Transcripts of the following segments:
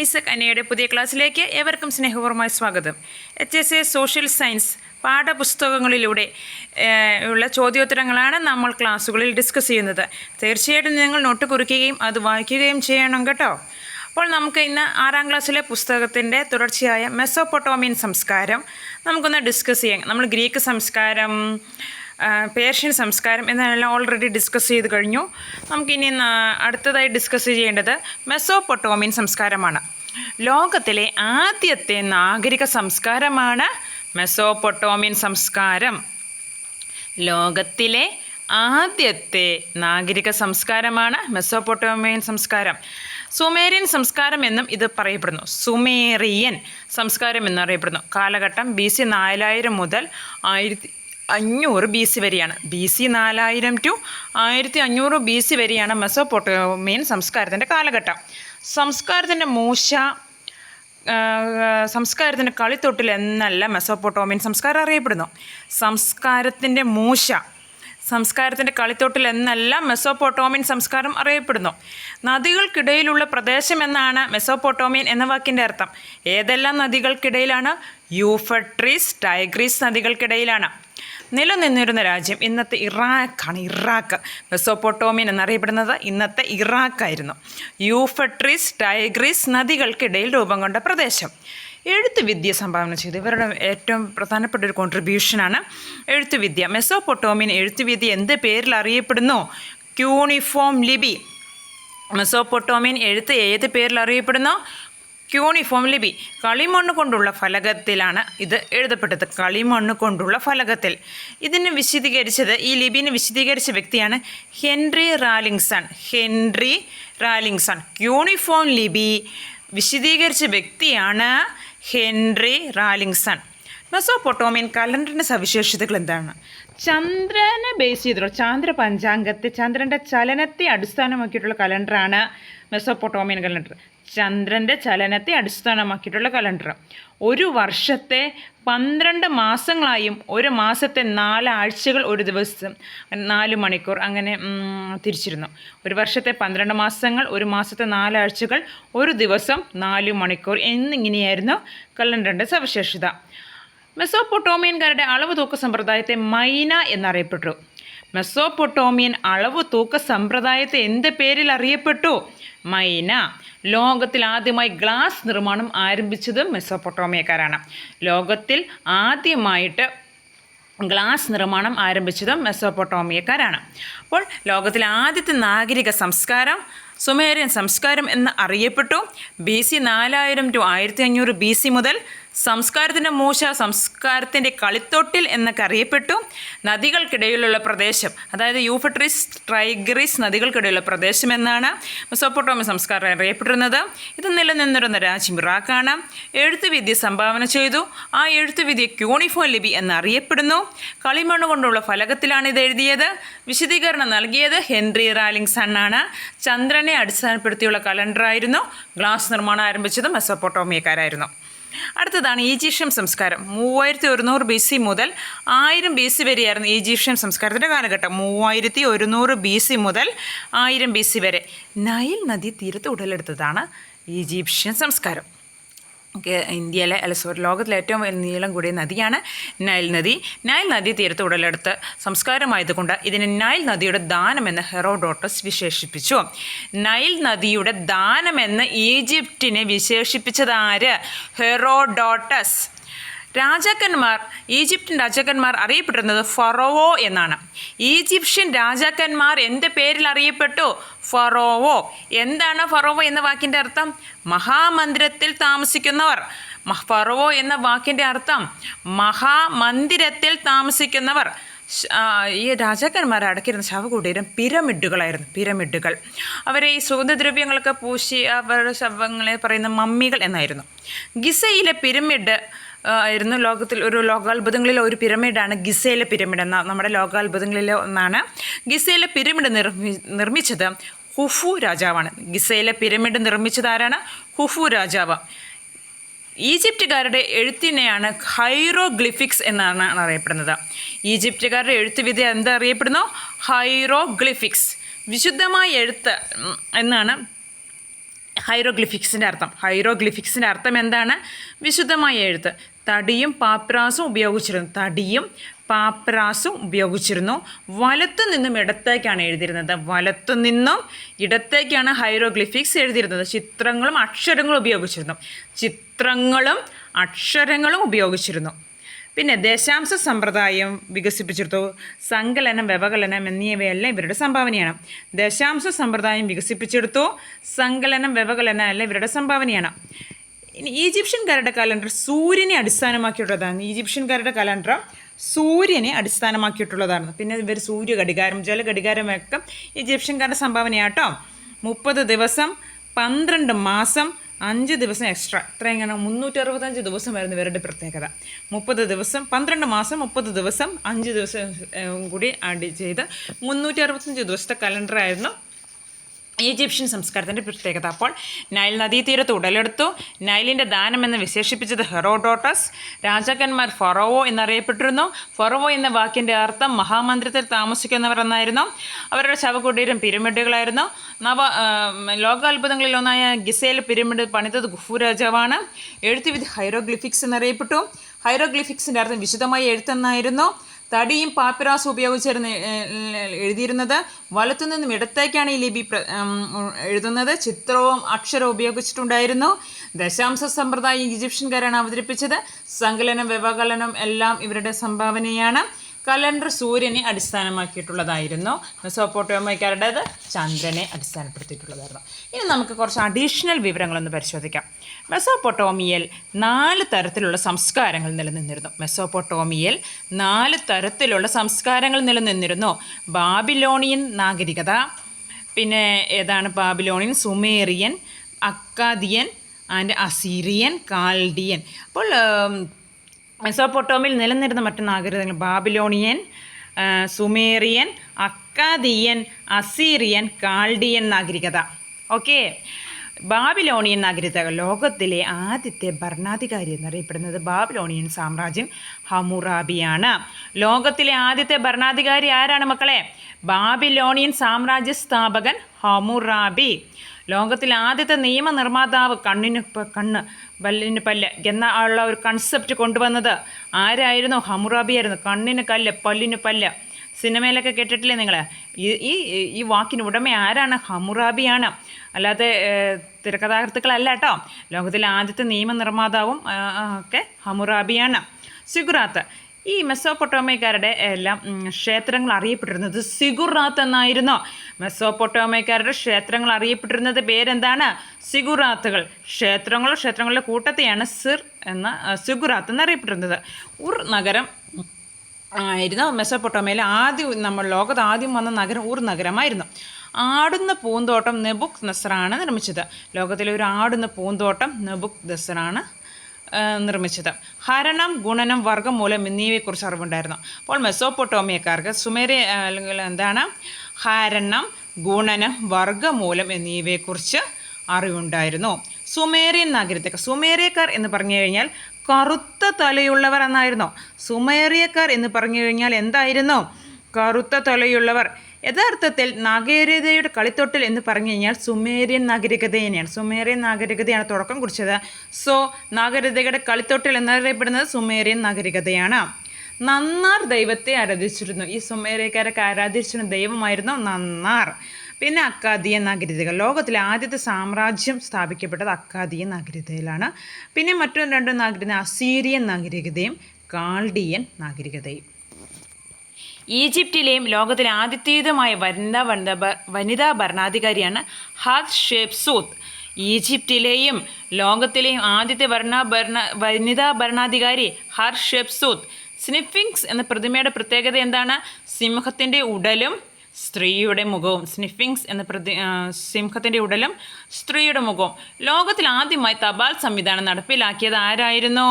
ഐസക് അന്നയുടെ പുതിയ ക്ലാസ്സിലേക്ക് ഏവർക്കും സ്നേഹപൂർവമായ സ്വാഗതം. H S A social science പാഠപുസ്തകങ്ങളിലൂടെ ഉള്ള ചോദ്യോത്തരങ്ങളാണ് നമ്മൾ ക്ലാസ്സുകളിൽ ഡിസ്കസ് ചെയ്യുന്നത്. തീർച്ചയായിട്ടും നിങ്ങൾ നോട്ട് കുറിക്കുകയും അത് വായിക്കുകയും ചെയ്യണം കേട്ടോ. അപ്പോൾ നമുക്ക് ഇന്ന് ആറാം ക്ലാസ്സിലെ പുസ്തകത്തിന്റെ തുടർച്ചയായ മെസ്സോപ്പൊട്ടോമിയൻ സംസ്കാരം നമുക്കൊന്ന് ഡിസ്കസ് ചെയ്യാം. നമ്മൾ ഗ്രീക്ക് സംസ്കാരം പേർഷ്യൻ സംസ്കാരം എന്നതെല്ലാം ഓൾറെഡി ഡിസ്കസ് ചെയ്ത് കഴിഞ്ഞു. നമുക്കിനി അടുത്തതായി ഡിസ്കസ് ചെയ്യേണ്ടത് മെസ്സോപ്പൊട്ടോമിയൻ സംസ്കാരമാണ്. ലോകത്തിലെ ആദ്യത്തെ നാഗരിക സംസ്കാരമാണ് മെസ്സോപ്പൊട്ടോമിയൻ സംസ്കാരം. ലോകത്തിലെ ആദ്യത്തെ നാഗരിക സംസ്കാരമാണ് മെസോപൊട്ടോമിയൻ സംസ്കാരം. സുമേറിയൻ സംസ്കാരം എന്നും ഇത് പറയപ്പെടുന്നു. സുമേറിയൻ സംസ്കാരം എന്നറിയപ്പെടുന്നു കാലഘട്ടം ബി സി നാലായിരം മുതൽ ആയിരത്തി അഞ്ഞൂറ് ബി സി വരെയാണ്. ബി സി നാലായിരം ടു ആയിരത്തി അഞ്ഞൂറ് ബി സി വരെയാണ് മെസ്സോപ്പൊട്ടോമിയൻ സംസ്കാരത്തിന്റെ കാലഘട്ടം. സംസ്കാരത്തിന്റെ മൂശ സംസ്കാരത്തിന്റെ കളിത്തൊട്ടിൽ എന്നല്ല മെസ്സോപ്പൊട്ടോമിയൻ സംസ്കാരം അറിയപ്പെടുന്നു. സംസ്കാരത്തിന്റെ മൂശ സംസ്കാരത്തിന്റെ കളിത്തൊട്ടിൽ എന്നല്ല മെസ്സോപ്പൊട്ടോമിയൻ സംസ്കാരം അറിയപ്പെടുന്നു. നദികൾക്കിടയിലുള്ള പ്രദേശം എന്നാണ് മെസ്സോപ്പൊട്ടോമിയൻ എന്ന വാക്കിന്റെ അർത്ഥം. ഏതെല്ലാം നദികൾക്കിടയിലാണ്? യൂഫട്രീസ് ടൈഗ്രീസ് നദികൾക്കിടയിലാണ്. നിലനിന്നിരുന്ന രാജ്യം ഇന്നത്തെ ഇറാഖാണ്. ഇറാഖ് മെസ്സോപ്പൊട്ടോമിയൻ എന്നറിയപ്പെടുന്നത് ഇന്നത്തെ ഇറാഖായിരുന്നു. യൂഫട്രീസ് ടൈഗ്രീസ് നദികൾക്കിടയിൽ രൂപം കൊണ്ട പ്രദേശം. എഴുത്തുവിദ്യ സംഭാവന ചെയ്തു. ഇവരുടെ ഏറ്റവും പ്രധാനപ്പെട്ട ഒരു കോൺട്രിബ്യൂഷനാണ് എഴുത്തുവിദ്യ മെസ്സോപ്പൊട്ടോമിയൻ എഴുത്തുവിദ്യ എന്ത് പേരിൽ അറിയപ്പെടുന്നു? ക്യൂണിഫോം ലിപി. മെസ്സോപ്പൊട്ടോമിയൻ എഴുത്ത് ഏത് പേരിൽ അറിയപ്പെടുന്നു? ക്യൂണിഫോം ലിപി കളിമണ്ണ് കൊണ്ടുള്ള ഫലകത്തിലാണ് ഇത് എഴുതപ്പെട്ടത്. കളിമണ്ണ് കൊണ്ടുള്ള ഫലകത്തിൽ. ഇതിനെ വിശദീകരിച്ചത് ഈ ലിപിനെ വിശദീകരിച്ച വ്യക്തിയാണ് Henry Rawlinson. Henry Rawlinson. Cuneiform ലിപി വിശദീകരിച്ച വ്യക്തിയാണ് ഹെൻറി റാലിങ്സൺ. മെസോപൊട്ടോമിയൻ കലണ്ടറിന്റെ സവിശേഷതകൾ എന്താണ്? ചന്ദ്രനെ ബേസ് ചെയ്തിട്ടുള്ള ചാന്ദ്ര പഞ്ചാംഗത്തെ ചന്ദ്രന്റെ ചലനത്തെ അടിസ്ഥാനമാക്കിയിട്ടുള്ള കലണ്ടറാണ് മെസോപൊട്ടോമിയൻ കലണ്ടർ. ചന്ദ്രന്റെ ചലനത്തെ അടിസ്ഥാനമാക്കിയിട്ടുള്ള കലണ്ടർ. ഒരു വർഷത്തെ പന്ത്രണ്ട് മാസങ്ങളായും ഒരു മാസത്തെ നാലാഴ്ചകൾ ഒരു ദിവസം നാല് മണിക്കൂർ അങ്ങനെ തിരിച്ചിരുന്നു. ഒരു വർഷത്തെ പന്ത്രണ്ട് മാസങ്ങൾ ഒരു മാസത്തെ നാലാഴ്ചകൾ ഒരു ദിവസം നാല് മണിക്കൂർ എന്നിങ്ങനെയായിരുന്നു കലണ്ടറിന്റെ സവിശേഷത. മെസ്സോപ്പൊട്ടോമിയൻകാരുടെ അളവ് തൂക്ക സമ്പ്രദായത്തെ മൈന എന്നറിയപ്പെട്ടു. മെസ്സോപ്പൊട്ടോമിയൻ അളവ് തൂക്ക സമ്പ്രദായത്തെ എന്ത് പേരിൽ അറിയപ്പെട്ടു? മൈന. ലോകത്തിൽ ആദ്യമായി ഗ്ലാസ് നിർമ്മാണം ആരംഭിച്ചത് മെസ്സോപ്പൊട്ടോമിയക്കാരാണ്. ലോകത്തിൽ ആദ്യമായിട്ട് ഗ്ലാസ് നിർമ്മാണം ആരംഭിച്ചത് മെസ്സോപ്പൊട്ടോമിയക്കാരാണ്. അപ്പോൾ ലോകത്തിലെ ആദ്യത്തെ നാഗരിക സംസ്കാരം സുമേറിയൻ സംസ്കാരം എന്ന് അറിയപ്പെട്ടു. ബി സി നാലായിരം ടു ആയിരത്തി അഞ്ഞൂറ് ബി സി മുതൽ സംസ്കാരത്തിന്റെ മൂശ സംസ്കാരത്തിന്റെ കളിത്തൊട്ടിൽ എന്നൊക്കെ അറിയപ്പെട്ടു. നദികൾക്കിടയിലുള്ള പ്രദേശം അതായത് യൂഫട്രീസ് ട്രൈഗ്രീസ് നദികൾക്കിടയിലുള്ള പ്രദേശം എന്നാണ് മെസോപ്പൊട്ടോമി സംസ്കാരം അറിയപ്പെട്ടിരുന്നത്. ഇത് നിലനിന്നിരുന്ന രാജ്യം ഇറാഖാണ്. എഴുത്തുവിദ്യ സംഭാവന ചെയ്തു. ആ എഴുത്തുവിദ്യ ക്യൂണിഫോം ലിപി എന്നറിയപ്പെടുന്നു. കളിമണ്ണ് കൊണ്ടുള്ള ഫലകത്തിലാണ് ഇത് എഴുതിയത്. വിശദീകരണം നൽകിയത് ഹെൻറി റാലിങ്സൺ ആണ്. ചന്ദ്രനെ അടിസ്ഥാനപ്പെടുത്തിയുള്ള കലണ്ടറായിരുന്നു. ഗ്ലാസ് നിർമ്മാണം ആരംഭിച്ചത് മെസ്സോപ്പൊട്ടോമിയക്കാരായിരുന്നു. അടുത്തതാണ് ഈജിപ്ഷ്യൻ സംസ്കാരം. മൂവായിരത്തി ഒരുന്നൂറ് ബി സി മുതൽ ആയിരം ബി സി വരെയായിരുന്നു ഈജിപ്ഷ്യൻ സംസ്കാരത്തിന്റെ കാലഘട്ടം. മൂവായിരത്തി ഒരുന്നൂറ് ബി സി മുതൽ ആയിരം ബി സി വരെ. നൈൽ നദി തീരത്ത് ഉടലെടുത്തതാണ് ഈജിപ്ഷ്യൻ സംസ്കാരം. ഇന്ത്യയിലെ അല്ല സോറി ലോകത്തിലെ ഏറ്റവും നീളം കൂടിയ നദിയാണ് നൈൽ നദി. നൈൽ നദി തീരത്ത് ഉടലെടുത്ത് സംസ്കാരമായതുകൊണ്ട് ഇതിനെ നൈൽ നദിയുടെ ദാനമെന്ന് ഹെറോഡോട്ടസ് വിശേഷിപ്പിച്ചു. നൈൽ നദിയുടെ ദാനമെന്ന് ഈജിപ്തിനെ വിശേഷിപ്പിച്ചതാര് ഹെറോഡോട്ടസ്. രാജാക്കന്മാർ ഈജിപ്ഷ്യൻ രാജാക്കന്മാർ അറിയപ്പെട്ടിരുന്നത് ഫറോവോ എന്നാണ്. ഈജിപ്ഷ്യൻ രാജാക്കന്മാർ എന്റെ പേരിൽ അറിയപ്പെട്ടു? ഫറോവോ. എന്താണ് ഫറോവോ എന്ന വാക്കിന്റെ അർത്ഥം? മഹാമന്ദിരത്തിൽ താമസിക്കുന്നവർ. ഫറോവോ എന്ന വാക്കിന്റെ അർത്ഥം മഹാമന്ദിരത്തിൽ താമസിക്കുന്നവർ. ഈ രാജാക്കന്മാർ അടക്കിയിരുന്ന ശവകുടീരം പിരമിഡുകളായിരുന്നു പിരമിഡുകൾ. അവരെ ഈ സുഗന്ധദ്രവ്യങ്ങളൊക്കെ പൂശി അവരുടെ ശവങ്ങളെ പറയുന്ന മമ്മികൾ എന്നായിരുന്നു. ഗിസയിലെ പിരമിഡ് ആയിരുന്നു ലോകത്തിൽ ഒരു ലോകാത്ഭുതങ്ങളിലെ ഒരു പിരമിഡാണ് ഗിസയിലെ പിരമിഡ് എന്ന നമ്മുടെ ലോകാത്ഭുതങ്ങളിലെ ഒന്നാണ്. ഗിസയിലെ പിരമിഡ് നിർമ്മി നിർമ്മിച്ചത് ഹുഫു രാജാവാണ്. ഗിസയിലെ പിരമിഡ് നിർമ്മിച്ചത് ആരാണ്? ഹുഫു രാജാവ്. ഈജിപ്തുകാരുടെ എഴുത്തിനെയാണ് ഹൈറോഗ്ലിഫിക്സ് എന്നാണ് അറിയപ്പെടുന്നത്. ഈജിപ്തുകാരുടെ വിധി എന്താ അറിയപ്പെടുന്നു? ഹൈറോഗ്ലിഫിക്സ്. വിശുദ്ധമായ എഴുത്ത് എന്നാണ് ഹൈറോഗ്ലിഫിക്സിന്റെ അർത്ഥം. ഹൈറോഗ്ലിഫിക്സിന്റെ അർത്ഥം എന്താണ്? വിശുദ്ധമായ എഴുത്ത്. തടിയും പാപ്രാസും ഉപയോഗിച്ചിരുന്നു. തടിയും പാപ്രാസും ഉപയോഗിച്ചിരുന്നു. വലത്തു നിന്നും ഇടത്തേക്കാണ് എഴുതിയിരുന്നത്. വലത്തു നിന്നും ഇടത്തേക്കാണ് ഹൈറോഗ്ലിഫിക്സ് എഴുതിയിരുന്നത്. ചിത്രങ്ങളും അക്ഷരങ്ങളും ഉപയോഗിച്ചിരുന്നു. ചിത്രങ്ങളും അക്ഷരങ്ങളും ഉപയോഗിച്ചിരുന്നു. പിന്നെ ദശാംശ സമ്പ്രദായം വികസിപ്പിച്ചെടുത്തു. സങ്കലനം വ്യവകലനം എന്നിവയെല്ലാം ഇവരുടെ സംഭാവനയാണ്. ദശാംശ സമ്പ്രദായം വികസിപ്പിച്ചെടുത്തു. സങ്കലനം വ്യവകലനം എല്ലാം ഇവരുടെ സംഭാവനയാണ്. ഇനി ഈജിപ്ഷ്യൻകാരുടെ കലണ്ടർ സൂര്യനെ അടിസ്ഥാനമാക്കിയിട്ടുള്ളതാണ് ഈജിപ്ഷ്യൻകാരുടെ കലണ്ടർ സൂര്യനെ അടിസ്ഥാനമാക്കിയിട്ടുള്ളതാണ്. പിന്നെ ഇവർ സൂര്യ ഘടികാരം ജല ഘടികാരമൊക്കെ ഈജിപ്ഷ്യൻകാരുടെ സംഭാവനയാട്ടോ. മുപ്പത് ദിവസം പന്ത്രണ്ട് മാസം അഞ്ച് ദിവസം എക്സ്ട്രാ. ഇത്രയും എങ്ങനെ മുന്നൂറ്റി അറുപത്തഞ്ച് ദിവസമായിരുന്നു ഇവരുടെ പ്രത്യേകത. മുപ്പത് ദിവസം പന്ത്രണ്ട് മാസം മുപ്പത് ദിവസം അഞ്ച് ദിവസം കൂടി ആഡ് ചെയ്ത് മുന്നൂറ്റി അറുപത്തഞ്ച് ദിവസത്തെ കലണ്ടറായിരുന്നു. ഈജിപ്ഷ്യൻ സംസ്കാരത്തിന്റെ പ്രത്യേകത. അപ്പോൾ നൈൽ നദീതീരത്ത് ഉടലെടുത്തു. നൈലിന്റെ എന്ന് വിശേഷിപ്പിച്ചത് ഹെറോഡോട്ടസ്. രാജാക്കന്മാർ ഫൊറോവോ എന്നറിയപ്പെട്ടിരുന്നു. ഫൊറോവോ എന്ന വാക്കിന്റെ അർത്ഥം മഹാമന്ദിരത്തിൽ താമസിക്കുന്നവർ എന്നായിരുന്നു. അവരുടെ ശവകുടീരം പിരമിഡുകളായിരുന്നു. നവ ലോകാത്ഭുതങ്ങളിൽ ഒന്നായ ഗിസേൽ പിരമിഡ് പണിതത് ഗുഫു രാജാവാണ്. എഴുത്തുവിധി ഹൈറോഗ്ലിഫിക്സ് എന്നറിയപ്പെട്ടു. ഹൈറോഗ്ലിഫിക്സിന്റെ അർത്ഥം വിശദമായി എഴുത്തെന്നായിരുന്നു തടിയും പാപ്പിറാസും ഉപയോഗിച്ചായിരുന്നു എഴുതിയിരുന്നത് വലത്തു നിന്നും ഇടത്തേക്കാണ് ഈ ലിപി എഴുതുന്നത്. ചിത്രവും അക്ഷരവും ഉപയോഗിച്ചിട്ടുണ്ടായിരുന്നു. ദശാംശ സമ്പ്രദായം ഈജിപ്ഷ്യൻകാരാണ് അവതരിപ്പിച്ചത്. സങ്കലനം വ്യവകലനം എല്ലാം ഇവരുടെ സംഭാവനയാണ്. കലണ്ടർ സൂര്യനെ അടിസ്ഥാനമാക്കിയിട്ടുള്ളതായിരുന്നു. മെസോപ്പോട്ടോമയ്ക്കാരുടേത് ചന്ദ്രനെ അടിസ്ഥാനപ്പെടുത്തിയിട്ടുള്ളതായിരുന്നു. ഇനി നമുക്ക് കുറച്ച് അഡീഷണൽ വിവരങ്ങളൊന്ന് പരിശോധിക്കാം. മെസോപ്പൊട്ടോമിയയിൽ നാല് തരത്തിലുള്ള സംസ്കാരങ്ങൾ നിലനിന്നിരുന്നു. മെസോപ്പൊട്ടോമിയയിൽ നാല് തരത്തിലുള്ള സംസ്കാരങ്ങൾ നിലനിന്നിരുന്നു. ബാബിലോണിയൻ നാഗരികത പിന്നെ ഏതാണ് Babylonian? Sumerian Akkadian and Assyrian Chaldean. അപ്പോൾ ഉം, മെസോപ്പൊട്ടോമിയിൽ നിലനിരുന്ന മറ്റു നാഗരികതകൾ Babylonian Sumerian Akkadian Assyrian Chaldean നാഗരികത. Okay? Babylonian നാഗരികത ലോകത്തിലെ ആദ്യത്തെ ഭരണാധികാരി എന്നറിയപ്പെടുന്നത് ബാബിലോണിയൻ സാമ്രാജ്യം ഹമുറാബിയാണ്. ലോകത്തിലെ ആദ്യത്തെ ഭരണാധികാരി ആരാണ് മക്കളെ? ബാബിലോണിയൻ സാമ്രാജ്യ സ്ഥാപകൻ ഹമുറാബി. ലോകത്തിലെ ആദ്യത്തെ നിയമനിർമ്മാതാവ് കണ്ണിന് കണ്ണ് പല്ലിന് പല്ല് എന്ന ഉള്ള ഒരു കൺസെപ്റ്റ് കൊണ്ടുവന്നത് ആരായിരുന്നു? ഹമുറാബിയായിരുന്നു. കണ്ണിന് കല്ല് പല്ലിന് പല്ല്. സിനിമയിലൊക്കെ കേട്ടിട്ടില്ലേ നിങ്ങൾ ഈ ഈ വാക്കിന് ഉടമ ആരാണ്? ഹമുറാബിയാണ്. അല്ലാതെ തിരക്കഥാകൃത്തുക്കളല്ല കേട്ടോ ലോകത്തിലെ ആദ്യത്തെ നിയമനിർമ്മാതാവും ഒക്കെ ഹമുറാബിയാണ്. സിഗുറാത്ത്. ഈ മെസ്സോപ്പൊട്ടോമയക്കാരുടെ എല്ലാം ക്ഷേത്രങ്ങൾ അറിയപ്പെട്ടിരുന്നത് സിഗുറാത്ത് എന്നായിരുന്നു. മെസ്സോപ്പൊട്ടോമയക്കാരുടെ ക്ഷേത്രങ്ങൾ അറിയപ്പെട്ടിരുന്നത് പേരെന്താണ്? സിഗുറാത്തുകൾ. ക്ഷേത്രങ്ങൾ ക്ഷേത്രങ്ങളുടെ കൂട്ടത്തെയാണ് സിർ എന്ന സിഗുറാത്ത് എന്നറിയപ്പെട്ടിരുന്നത്. ഉർ നഗരം ആയിരുന്നു. മെസ്സപ്പൊട്ടോമയിലെ ആദ്യം നമ്മൾ ലോകത്ത് ആദ്യം വന്ന നഗരം ഊർ നഗരമായിരുന്നു. ആടുന്ന പൂന്തോട്ടം നെബുക് നസറാണ് നിർമ്മിച്ചത്. ലോകത്തിലെ ഒരു ആടുന്ന പൂന്തോട്ടം നെബുക് ദസറാണ് നിർമ്മിച്ചത്. ഹരണം ഗുണനം വർഗമൂലം എന്നിവയെക്കുറിച്ച് അറിവുണ്ടായിരുന്നു. അപ്പോൾ മെസ്സോപ്പൊട്ടോമിയക്കാർക്ക് സുമേര അല്ലെങ്കിൽ എന്താണ്? ഹരണം ഗുണനം വർഗമൂലം എന്നിവയെക്കുറിച്ച് അറിവുണ്ടായിരുന്നു. സുമേറിയൻ നഗരത്തേക്ക് സുമേറിയക്കാർ എന്ന് പറഞ്ഞു കഴിഞ്ഞാൽ കറുത്ത തലയുള്ളവർ എന്നായിരുന്നു. സുമേറിയക്കാർ എന്ന് പറഞ്ഞു കഴിഞ്ഞാൽ എന്തായിരുന്നു? കറുത്ത തലയുള്ളവർ. യഥാർത്ഥത്തിൽ നാഗരികതയുടെ കളിത്തൊട്ടിൽ എന്ന് പറഞ്ഞു കഴിഞ്ഞാൽ സുമേറിയൻ നാഗരികത തന്നെയാണ്. സുമേറിയൻ നാഗരികതയാണ് തുടക്കം കുറിച്ചത്. സോ നാഗരികതയുടെ കളിത്തൊട്ടിൽ എന്നറിയപ്പെടുന്നത് സുമേറിയൻ നാഗരികതയാണ്. നന്നാർ ദൈവത്തെ ആരാധിച്ചിരുന്നു. ഈ സുമേറിയക്കാരൊക്കെ ആരാധിച്ചിരുന്ന ദൈവമായിരുന്നു നന്നാർ. പിന്നെ അക്കാദിയ നഗരതകൾ. ലോകത്തിലെ ആദ്യത്തെ സാമ്രാജ്യം സ്ഥാപിക്കപ്പെട്ടത് അക്കാദിയ നഗരതയിലാണ്. പിന്നെ മറ്റൊരു രണ്ട് നാഗരികത അസീരിയൻ നാഗരികതയും കാൾഡിയൻ നാഗരികതയും. ഈജിപ്തിലെയും ലോകത്തിലെ ആദ്യത്തേതുമായ വനിതാ വനിതാ വനിതാ ഭരണാധികാരിയാണ് ഹാദ് ഷേബ്സൂത്ത്. ഈജിപ്തിലെയും ലോകത്തിലെയും ആദ്യത്തെ വർണ ഭരണ വനിതാ ഭരണാധികാരി ഹർ ഷെപ്സൂത്ത് സ്നിഫിങ്സ് എന്ന പ്രതിമയുടെ പ്രത്യേകത എന്താണ്? സിംഹത്തിന്റെ ഉടലും സ്ത്രീയുടെ മുഖവും സ്നിഫിങ്സ് എന്ന പ്രതി സിംഹത്തിന്റെ ഉടലും സ്ത്രീയുടെ മുഖവും. ലോകത്തിൽ ആദ്യമായി തപാൽ സംവിധാനം നടപ്പിലാക്കിയത് ആരായിരുന്നു?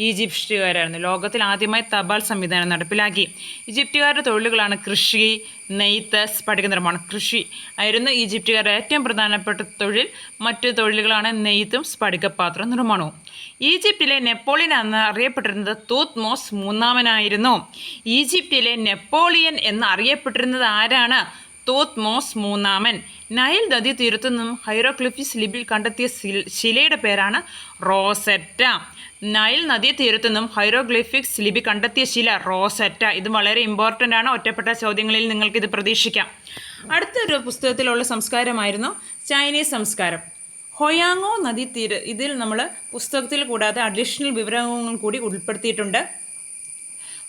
ഈജിപ്ഷ്യക്കാരായിരുന്നു. ലോകത്തിൽ ആദ്യമായി തപാൽ സംവിധാനം നടപ്പിലാക്കി. ഈജിപ്തുകാരുടെ തൊഴിലുകളാണ് കൃഷി നെയ്ത്ത് സ്പടിക നിർമ്മാണം. കൃഷി ആയിരുന്നു ഈജിപ്തുകാരുടെ ഏറ്റവും പ്രധാനപ്പെട്ട തൊഴിൽ. മറ്റു തൊഴിലുകളാണ് നെയ്ത്തും സ്പടികപാത്ര നിർമ്മാണവും. ഈജിപ്തിലെ നെപ്പോളിയൻ എന്ന് അറിയപ്പെട്ടിരുന്നത് തൂത്മോസ് മൂന്നാമനായിരുന്നു. ഈജിപ്തിലെ നെപ്പോളിയൻ എന്ന് അറിയപ്പെട്ടിരുന്നത് ആരാണ്? തോത്മോസ് മൂന്നാമൻ. നൈൽ നദി തീരത്തു നിന്നും ഹൈറോക്ലിഫിസ് ലിപിയിൽ കണ്ടെത്തിയ ശിലയുടെ പേരാണ് റോസെറ്റ. നൈൽ നദീ തീരത്തു നിന്നും ഹൈറോഗ്ലിഫിക്സ് ലിപി കണ്ടെത്തിയ ശില റോസെറ്റ. ഇത് വളരെ ഇമ്പോർട്ടന്റ് ആണ്. ഒറ്റപ്പെട്ട ചോദ്യങ്ങളിൽ നിങ്ങൾക്കിത് പ്രതീക്ഷിക്കാം. അടുത്തൊരു പുസ്തകത്തിലുള്ള സംസ്കാരമായിരുന്നു ചൈനീസ് സംസ്കാരം. ഹൊയാങ്ങോ നദീ തീര ഇതിൽ നമ്മൾ പുസ്തകത്തിൽ കൂടാതെ അഡീഷണൽ വിവരങ്ങളും കൂടി ഉൾപ്പെടുത്തിയിട്ടുണ്ട്.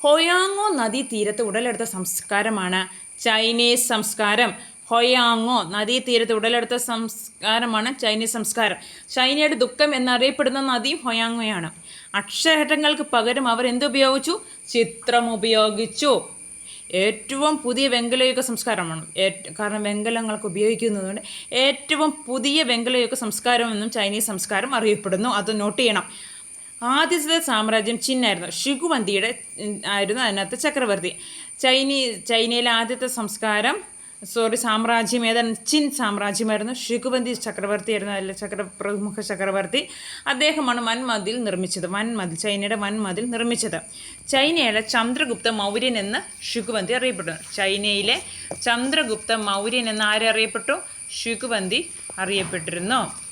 ഹൊയാങ്ങോ നദീ തീരത്ത് ഉടലെടുത്ത സംസ്കാരമാണ് ചൈനീസ് സംസ്കാരം. ഹൊയാങ്ങോ നദീ തീരത്ത് ഉടലെടുത്ത സംസ്കാരമാണ് ചൈനീസ് സംസ്കാരം. ചൈനയുടെ ദുഃഖം എന്നറിയപ്പെടുന്ന നദിയും ഹൊയാങ്ങോയാണ്. അക്ഷരങ്ങൾക്ക് പകരം അവർ എന്തുപയോഗിച്ചു ചിത്രം ഉപയോഗിച്ചു. ഏറ്റവും പുതിയ വെങ്കലയുഗ സംസ്കാരമാണ്. കാരണം വെങ്കലങ്ങൾക്ക് ഉപയോഗിക്കുന്നതുകൊണ്ട് ഏറ്റവും പുതിയ വെങ്കലയുഗ സംസ്കാരം എന്നും ചൈനീസ് സംസ്കാരം അറിയപ്പെടുന്നു. അത് നോട്ട് ചെയ്യണം. ആദ്യത്തെ സാമ്രാജ്യം ചിന്നായിരുന്നു. ഷിഗുവന്തിയുടെ ആയിരുന്നു അതിനകത്ത് ചക്രവർത്തി. ചൈനീ ചൈനയിലെ ആദ്യത്തെ സംസ്കാരം സോറി സാമ്രാജ്യം ഏതാണ്? ചിൻ സാമ്രാജ്യമായിരുന്നു. ഷിഗുവന്തി ചക്രവർത്തിയായിരുന്നു അതിലെ ചക്ര പ്രമുഖ ചക്രവർത്തി. അദ്ദേഹമാണ് വൻമതിൽ നിർമ്മിച്ചത് വൻമതിൽ ചൈനയുടെ വൻമതിൽ നിർമ്മിച്ചത്. ചൈനയിലെ ചന്ദ്രഗുപ്ത മൗര്യൻ എന്ന് ഷിഗുവന്തി അറിയപ്പെട്ടു. ചൈനയിലെ ചന്ദ്രഗുപ്ത മൗര്യൻ എന്ന് ആരെ അറിയപ്പെട്ടു? ഷിഗുവന്തി അറിയപ്പെട്ടിരുന്നു.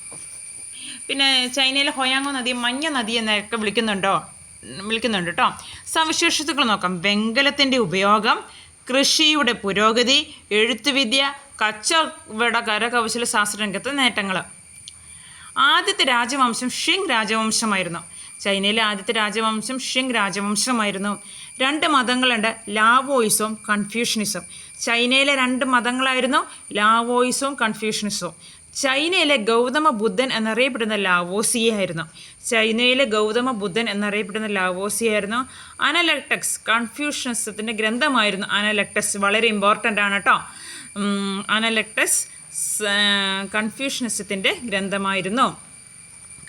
പിന്നെ ചൈനയിലെ ഹൊയാങ്ങോ നദി മഞ്ഞ നദി എന്നൊക്കെ വിളിക്കുന്നുണ്ടോ? വിളിക്കുന്നുണ്ട് കേട്ടോ സവിശേഷതകൾ നോക്കാം. വെങ്കലത്തിന്റെ ഉപയോഗം കൃഷിയുടെ പുരോഗതി എഴുത്തുവിദ്യ കച്ചവട കരകൗശല ശാസ്ത്രരംഗത്തെ നേട്ടങ്ങൾ. ആദ്യത്തെ രാജവംശം ഷിങ് രാജവംശമായിരുന്നു. ചൈനയിലെ ആദ്യത്തെ രാജവംശം ഷിങ് രാജവംശമായിരുന്നു. രണ്ട് മതങ്ങളുണ്ട് ലാവോയിസവും കൺഫ്യൂഷനിസവും ചൈനയിലെ രണ്ട് മതങ്ങളായിരുന്നു ലാവോയിസവും കൺഫ്യൂഷനിസവും. ചൈനയിലെ ഗൗതമ ബുദ്ധൻ എന്നറിയപ്പെടുന്ന ലാവോസിയായിരുന്നു. ചൈനയിലെ ഗൗതമ ബുദ്ധൻ എന്നറിയപ്പെടുന്ന ലാവോസിയായിരുന്നു. അനലക്ടക്സ് കൺഫ്യൂഷനിസത്തിന്റെ ഗ്രന്ഥമായിരുന്നു അനലക്ടസ് വളരെ ഇമ്പോർട്ടന്റ് ആണ് കേട്ടോ. അനലക്ടസ് കൺഫ്യൂഷനിസത്തിന്റെ ഗ്രന്ഥമായിരുന്നു.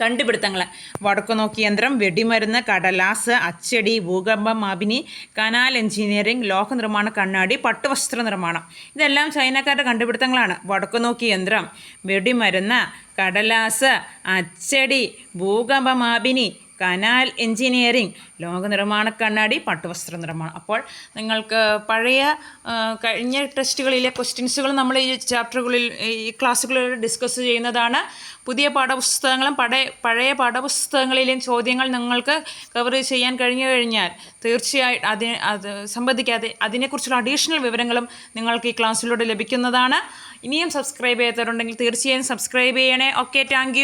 കണ്ടുപിടുത്തങ്ങൾ വടക്കുനോക്കി യന്ത്രം വെടിമരുന്ന് കടലാസ് അച്ചടി ഭൂകമ്പം മാബിനി കനാൽ എഞ്ചിനീയറിംഗ് ലോഹനിർമ്മാണ കണ്ണാടി പട്ടുവസ്ത്ര നിർമ്മാണം. ഇതെല്ലാം ചൈനക്കാരുടെ കണ്ടുപിടുത്തങ്ങളാണ്. വടക്കുനോക്കി യന്ത്രം വെടിമരുന്ന് കടലാസ് അച്ചടി ഭൂകമ്പമാപിനി കനാൽ എഞ്ചിനീയറിംഗ് ലോകനിർമ്മാണ കണ്ണാടി പട്ടുവസ്ത്ര നിർമ്മാണം. അപ്പോൾ നിങ്ങൾക്ക് പഴയ കഴിഞ്ഞ ടെസ്റ്റുകളിലെ ക്വസ്റ്റ്യൻസുകൾ നമ്മൾ ഈ ചാപ്റ്ററുകളിൽ ഈ ക്ലാസ്സുകളിൽ ഡിസ്കസ് ചെയ്യുന്നതാണ്. പുതിയ പാഠപുസ്തകങ്ങളും പഴയ പഴയ പാഠപുസ്തകങ്ങളിലെയും ചോദ്യങ്ങൾ നിങ്ങൾക്ക് കവർ ചെയ്യാൻ കഴിഞ്ഞു കഴിഞ്ഞാൽ തീർച്ചയായിട്ടും അതിന് അത് സംബന്ധിക്കാതെ അതിനെക്കുറിച്ചുള്ള അഡീഷണൽ വിവരങ്ങളും നിങ്ങൾക്ക് ഈ ക്ലാസ്സിലൂടെ ലഭിക്കുന്നതാണ്. ഇനിയും സബ്സ്ക്രൈബ് ചെയ്യാത്തവരുണ്ടെങ്കിൽ തീർച്ചയായും സബ്സ്ക്രൈബ് ചെയ്യണേ. Okay thank